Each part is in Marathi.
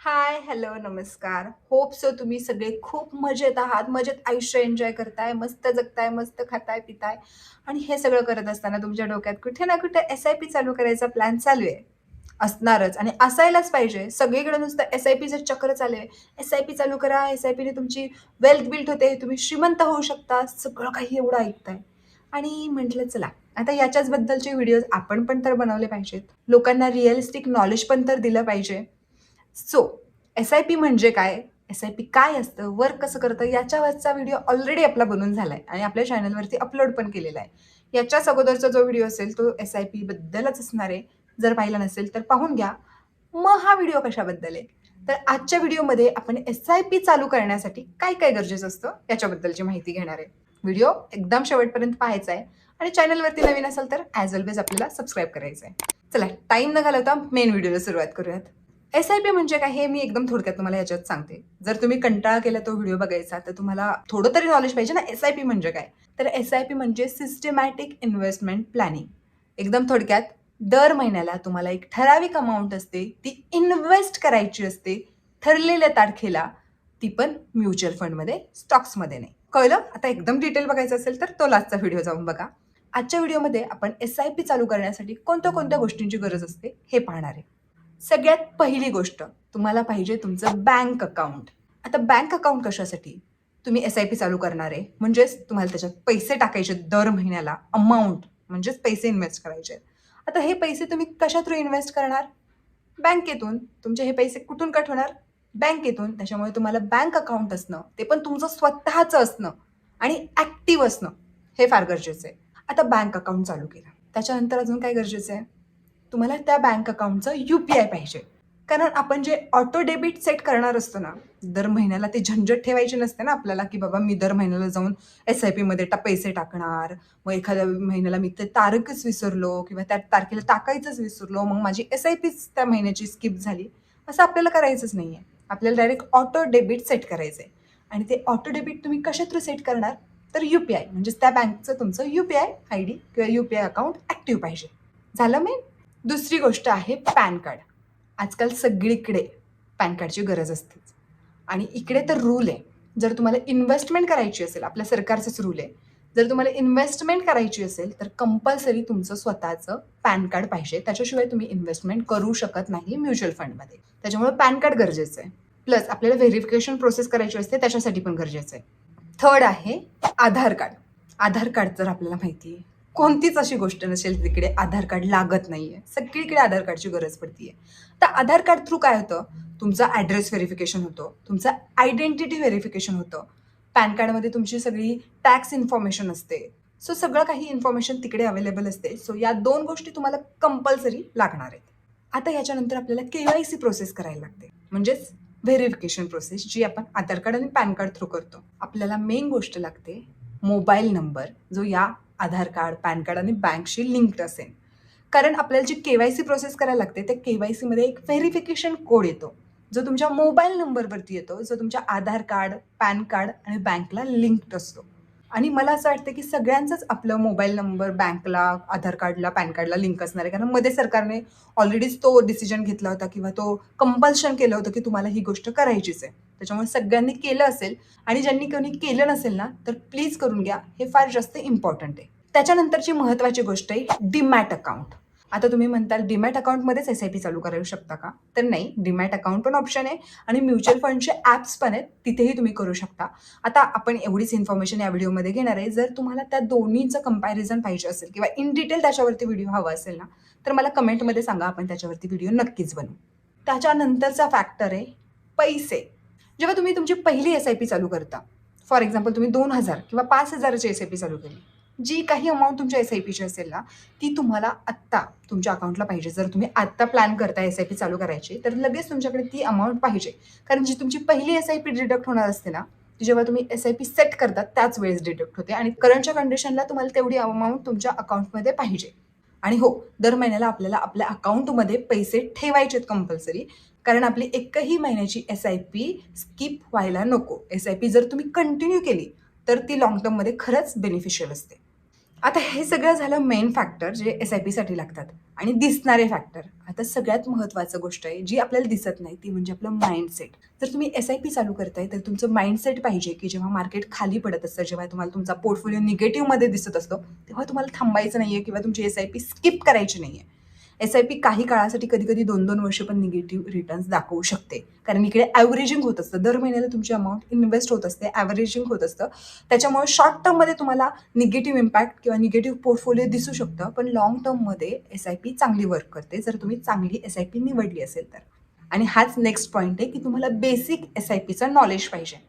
हाय, हॅलो, नमस्कार. होप सो तुम्ही सगळे खूप मजेत आहात. मजेत आयुष्य एन्जॉय करताय, मस्त जगताय, मस्त खाताय, पिताय आणि हे सगळं करत असताना तुमच्या डोक्यात कुठे ना कुठे एस-आय-पी चालू करायचा प्लॅन चालू आहे. असणारच आणि असायलाच पाहिजे. सगळीकडे नुसतं एस-आय-पीचं चक्र चालू आहे. एस-आय-पी चालू करा, एस-आय-पीने तुमची वेल्थ बिल्ड होते, तुम्ही श्रीमंत होऊ शकता. सगळं काही एवढं ऐकताय आणि म्हटलं चला आता याच्याच बद्दलचे व्हिडिओज आपण पण तर बनवले पाहिजेत. लोकांना रिअलिस्टिक नॉलेज पण तर दिलं पाहिजे. सो एस-आय-पी म्हणजे काय? एस-आय-पी काय असतं? वर्क कसं करतं? याच्यावरचा व्हिडिओ ऑलरेडी आपला बनून झालाय आणि आपल्या चॅनलवरती अपलोड पण केलेला आहे. याच्याच अगोदरचा जो व्हिडिओ असेल तो एस आय पीबद्दलच असणार आहे. जर पाहिला नसेल तर पाहून घ्या. मग हा व्हिडिओ कशाबद्दल आहे? तर आजच्या व्हिडिओमध्ये आपण एस-आय-पी चालू करण्यासाठी काय काय गरजेचं असतं याच्याबद्दलची माहिती घेणार आहे. व्हिडिओ एकदम शेवटपर्यंत पाहायचा आहे आणि चॅनलवरती नवीन असाल तर ॲज ऑलवेज आपल्याला सबस्क्राईब करायचं आहे. चला टाईम न घालवता मेन व्हिडिओला सुरुवात करूयात. एस-आय-पी म्हणजे काय हे मी एकदम थोडक्यात तुम्हाला याच्यात सांगते. जर तुम्ही कंटाळा केला तो व्हिडिओ बघायचा तर तुम्हाला थोडं तरी नॉलेज पाहिजे ना एस-आय-पी म्हणजे काय? तर एस-आय-पी म्हणजे सिस्टमॅटिक इन्व्हेस्टमेंट प्लॅनिंग. एकदम थोडक्यात दर महिन्याला तुम्हाला एक ठराविक अमाऊंट असते, ती इन्व्हेस्ट करायची असते ठरलेल्या तारखेला, ती पण म्युच्युअल फंडमध्ये, स्टॉक्समध्ये नाही. कळलं? आता एकदम डिटेल बघायचं असेल तर तो लास्टचा व्हिडिओ जाऊन बघा. आजच्या व्हिडिओमध्ये आपण एस-आय-पी चालू करण्यासाठी कोणत्या-कोणत्या गोष्टींची गरज असते हे पाहणार आहे. सगळ्यात पहिली गोष्ट तुम्हाला पाहिजे तुमचं बँक अकाउंट. आता बँक अकाउंट कशासाठी? तुम्ही एस-आय-पी चालू करणार आहे म्हणजेच तुम्हाला त्याच्यात पैसे टाकायचे दर महिन्याला अमाऊंट म्हणजेच पैसे इन्व्हेस्ट करायचे आहेत. आता हे पैसे तुम्ही कशा थ्रू इन्व्हेस्ट करणार? बँकेतून. तुमचे हे पैसे कुठून कट होणार? बँकेतून. त्याच्यामुळे तुम्हाला बँक अकाउंट असणं, ते पण तुमचं स्वतःचं असणं आणि ॲक्टिव्ह असणं हे फार गरजेचं आहे. आता बँक अकाउंट चालू केलं. त्याच्यानंतर अजून काय गरजेचं आहे? तुम्हाला त्या बँक अकाउंटचं यू-पी-आय पाहिजे. कारण आपण जे ऑटो डेबिट सेट करणार असतो ना, दर महिन्याला ते झंझट ठेवायची नसते ना आपल्याला, की बाबा मी दर महिन्याला जाऊन एस-आय-पीमध्ये टा पैसे टाकणार. मग एखाद्या महिन्याला मी ते तारकच विसरलो किंवा त्या तारखेला टाकायचंच विसरलो, मग माझी एस-आय-पीच त्या महिन्याची स्किप झाली. असं आपल्याला करायचंच नाही आहे आपल्याला डायरेक्ट ऑटो डेबिट सेट करायचं आहे आणि ते ऑटो डेबिट तुम्ही कशा थ्रू सेट करणार? तर यू-पी-आय म्हणजेच त्या बँकचं तुमचं यू-पी-आय आय डी किंवा यू-पी-आय अकाउंट ॲक्टिव्ह पाहिजे. झालं मेन? दुसरी गोष्ट आहे पॅन कार्ड. आजकाल सगळीकडे पॅन कार्डची गरज असतेच आणि इकडे तर रूल आहे. जर तुम्हाला इन्व्हेस्टमेंट करायची असेल, आपल्या सरकारचंच रूल आहे. जर तुम्हाला इन्व्हेस्टमेंट करायची असेल तर कंपल्सरी तुमचं स्वतःचं पॅन कार्ड पाहिजे. त्याच्याशिवाय तुम्ही इन्व्हेस्टमेंट करू शकत नाही म्युच्युअल फंडमध्ये. त्याच्यामुळे पॅन कार्ड गरजेचं आहे. प्लस आपल्याला व्हेरिफिकेशन प्रोसेस करायची असते त्याच्यासाठी पण गरजेचं आहे. थर्ड आहे आधार कार्ड. आधार कार्ड तर आपल्याला माहिती आहे. कोणतीच अशी गोष्ट नसेल तिकडे आधार कार्ड लागत नाहीये. सगळीकडे आधार कार्डची गरज पडतीये. तर आधार कार्ड थ्रू काय होतं? तुमचा ॲड्रेस व्हेरिफिकेशन होतं. तुमचं आयडेंटिटी व्हेरिफिकेशन होतं. पॅन कार्डमध्ये तुमची सगळी टॅक्स इन्फॉर्मेशन असते. सो सगळं काही इन्फॉर्मेशन तिकडे अवेलेबल असते. सो या दोन गोष्टी तुम्हाला कंपल्सरी लागणार आहेत. आता याच्यानंतर आपल्याला के-वाय-सी प्रोसेस करायला लागते. म्हणजेच व्हेरिफिकेशन प्रोसेस जी आपण आधार कार्ड आणि पॅन कार्ड थ्रू करतो. आपल्याला मेन गोष्ट लागते मोबाईल नंबर जो या आधार कार्ड, पॅन कार्ड आणि बँकशी लिंक्ड असेल. कारण आपल्याला जी के-वाय-सी प्रोसेस करायला लागते त्या के-वाय-सीमध्ये एक व्हेरिफिकेशन कोड येतो. जो तुमच्या मोबाईल नंबरवरती येतो, जो तुमच्या आधार कार्ड, पॅन कार्ड आणि बँकला लिंक्ड असतो. आणि मला असं वाटतं की सगळ्यांचंच आपलं मोबाईल नंबर बँकला, आधार कार्डला, पॅन कार्डला लिंक असणार आहे. कारण मध्ये सरकारने ऑलरेडीच तो डिसिजन घेतला होता किंवा तो कंपल्शन केलं होतं की तुम्हाला ही गोष्ट करायचीच आहे. त्याच्यामुळे सगळ्यांनी केलं असेल आणि ज्यांनी कोणी केलं नसेल ना, तर प्लीज करून घ्या. हे फार जास्त इम्पॉर्टंट आहे. त्याच्यानंतरची महत्त्वाची गोष्ट आहे डीमॅट अकाउंट. आता तुम्ही म्हणताल डीमॅट अकाउंटमध्येच एस-आय-पी चालू करू शकता का? तर नाही. डीमॅट अकाउंट पण ऑप्शन आहे आणि म्युच्युअल फंडचे ॲप्स पण आहेत. तिथेही तुम्ही करू शकता. आता आपण एवढीच इन्फॉर्मेशन या व्हिडिओमध्ये घेणार आहे. जर तुम्हाला त्या दोन्हीचं कंपॅरिझन पाहिजे असेल किंवा इन डिटेल त्याच्यावरती व्हिडिओ हवा असेल ना, तर मला कमेंटमध्ये सांगा. आपण त्याच्यावरती व्हिडिओ नक्कीच बनवू. त्याच्यानंतरचा फॅक्टर आहे पैसे. जेव्हा तुम्ही तुमची पहिली एस-आय-पी चालू करता, फॉर एक्झाम्पल तुम्ही दोन हजार किंवा 5,000 ची एस-आय-पी चालू केली. जी काही अमाऊंट तुमच्या एस-आय-पीची असेल ना, ती तुम्हाला आत्ता तुमच्या अकाउंटला पाहिजे. जर तुम्ही आत्ता प्लॅन करता एस-आय-पी चालू करायची, तर लगेच तुमच्याकडे ती अमाऊंट पाहिजे. कारण जी तुमची पहिली एस-आय-पी डिडक्ट होणार असते ना, ती जेव्हा तुम्ही एस-आय-पी सेट करता त्याच वेळेस डिडक्ट होते आणि करंटच्या कंडिशनला तुम्हाला तेवढी अमाऊंट तुमच्या अकाउंटमध्ये पाहिजे. आणि हो, दर महिन्याला आपल्याला आपल्या अकाउंटमध्ये पैसे ठेवायचेत कंपल्सरी. कारण आपली एकही महिन्याची एस-आय-पी स्किप व्हायला नको. एस-आय-पी जर तुम्ही कंटिन्यू केली, तर ती लाँग टर्ममध्ये खरंच बेनिफिशियल असते. आता हे सगळं झालं मेन फॅक्टर जे एस आय पीसाठी लागतात आणि दिसणारे फॅक्टर आता सगळ्यात महत्त्वाचं गोष्ट आहे जी आपल्याला दिसत नाही ती म्हणजे आपलं माइंडसेट जर तुम्ही एस आय पी चालू करताय तर तुमचं माइंडसेट पाहिजे की जेव्हा मार्केट खाली पडत असतं जेव्हा तुम्हाला तुमचा पोर्टफोलिओ निगेटिव्हमध्ये दिसत असतो तेव्हा तुम्हाला थांबायचं नाही आहे किंवा तुमची एस आय पी स्किप करायची नाही आहे एस आय पी काही काळासाठी कधी कधी दोन दोन वर्ष पण निगेटिव्ह रिटर्न्स दाखवू शकते. कारण इकडे ॲव्हरेजिंग होत असतं. दर महिन्याला तुमची अमाऊंट इन्व्हेस्ट होत असते. ॲव्हरेजिंग होत असतं. त्याच्यामुळे शॉर्ट टर्ममध्ये तुम्हाला निगेटिव्ह इम्पॅक्ट किंवा निगेटिव्ह पोर्टफोलिओ दिसू शकतं. पण लॉंग टर्ममध्ये एस आय पी चांगली वर्क करते. जर तुम्ही चांगली एस आय पी निवडली असेल तर. आणि हाच नेक्स्ट पॉईंट आहे की तुम्हाला बेसिक एस आय पीचं नॉलेज पाहिजे.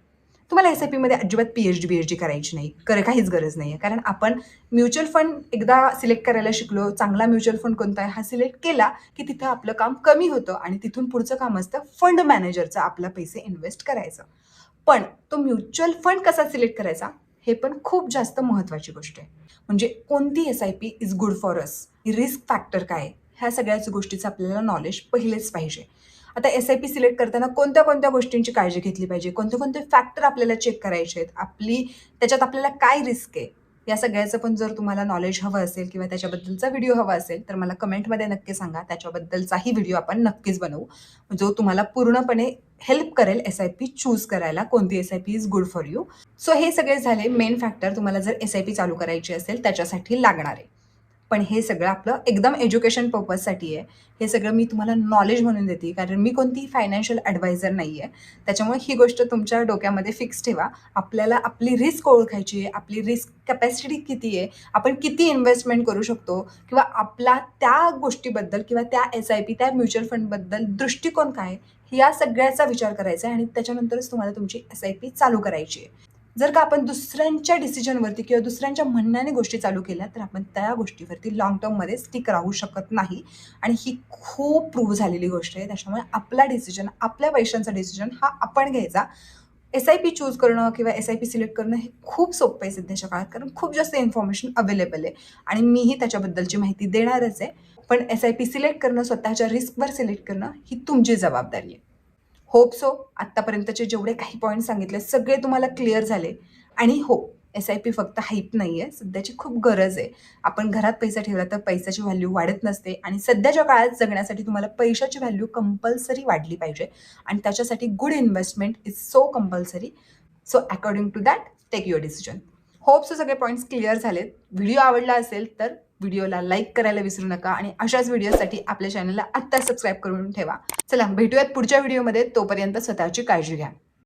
तुम्हाला एस आय पीमध्ये अजिबात P H D B H D करायची नाही. कर काहीच गरज नाही आहे कारण आपण म्युच्युअल फंड एकदा सिलेक्ट करायला शिकलो चांगला म्युच्युअल फंड कोणता आहे हा सिलेक्ट केला की तिथं आपलं काम कमी होतं आणि तिथून पुढचं काम असतं फंड मॅनेजरचं आपला पैसे इन्व्हेस्ट करायचं. पण तो म्युच्युअल फंड कसा सिलेक्ट करायचा? हे पण खूप जास्त महत्त्वाची गोष्ट आहे. म्हणजे कोणती S I P is good for us risk factor काय आहे? ह्या सगळ्याच गोष्टीचं आपल्याला नॉलेज पहिलेच पाहिजे. आता एस आय पी सिलेक्ट करताना कोणत्या कोणत्या गोष्टींची काळजी घेतली पाहिजे? कोणते कोणते फॅक्टर आपल्याला चेक करायचे आहेत? आपली त्याच्यात आपल्याला काय रिस्क आहे? या सगळ्याचं पण जर तुम्हाला नॉलेज हवं असेल किंवा त्याच्याबद्दलचा व्हिडिओ हवा असेल तर मला कमेंटमध्ये नक्की सांगा. त्याच्याबद्दलचाही व्हिडिओ आपण नक्कीच बनवू. जो तुम्हाला पूर्णपणे हेल्प करेल एस आय पी चूज करायला कोणती S I P is good for you so हे सगळे झाले मेन फॅक्टर तुम्हाला जर एस आय पी चालू करायची असेल त्याच्यासाठी लागणारे पण हे सगळं आपलं एकदम एज्युकेशन पर्पजसाठी आहे. हे सगळं मी तुम्हाला नॉलेज म्हणून देते कारण मी कोणतीही फायनान्शियल ॲडवायझर नाही आहे त्याच्यामुळे ही गोष्ट तुमच्या डोक्यामध्ये फिक्स ठेवा. आपल्याला आपली रिस्क ओळखायची आहे आपली रिस्क कॅपॅसिटी किती आहे आपण किती इन्व्हेस्टमेंट करू शकतो किंवा आपला त्या गोष्टीबद्दल किंवा त्या एस आय पी त्या म्युच्युअल फंडबद्दल दृष्टिकोन काय आहे या सगळ्याचा विचार करायचा आहे आणि त्याच्यानंतरच तुम्हाला तुमची एस आय पी चालू करायची आहे. जर का आपण दुसऱ्यांच्या डिसिजनवरती किंवा दुसऱ्यांच्या म्हणण्याने गोष्टी चालू केल्या तर आपण त्या गोष्टीवरती लाँग टर्ममध्ये स्टिक राहू शकत नाही. आणि ही खूप प्रूव्ह झालेली गोष्ट आहे. त्याच्यामुळे आपला डिसिजन आपल्या पैशांचा डिसिजन हा आपण घ्यायचा. एस आय पी चूज करणं किंवा एस आय पी सिलेक्ट करणं हे खूप सोपं आहे सध्याच्या काळात कारण खूप जास्त इन्फॉर्मेशन अवेलेबल आहे. आणि मीही त्याच्याबद्दलची माहिती देणारच आहे. पण एस आय पी सिलेक्ट करणं स्वतःच्या रिस्कवर सिलेक्ट करणं ही तुमची जबाबदारी आहे. होप सो आत्तापर्यंतचे जेवढे काही पॉईंट सांगितले सगळे तुम्हाला क्लिअर झाले. आणि हो एस आय पी फक्त हाईप नाही आहे सध्याची खूप गरज आहे. आपण घरात पैसा ठेवला तर पैशाची व्हॅल्यू वाढत नसते. आणि सध्याच्या काळात जगण्यासाठी तुम्हाला पैशाची व्हॅल्यू कंपल्सरी वाढली पाहिजे. आणि त्याच्यासाठी good investment is so compulsory so according to that take your decision hope so सगळे पॉईंट्स क्लिअर झालेत. व्हिडिओ आवडला असेल तर व्हिडिओला लाईक करायला विसरू नका आणि अशाच व्हिडिओसाठी आपल्या चॅनलला आत्ता सबस्क्राईब करून ठेवा. चला भेटूयात पुढच्या व्हिडिओमध्ये. तोपर्यंत स्वतःची काळजी घ्या.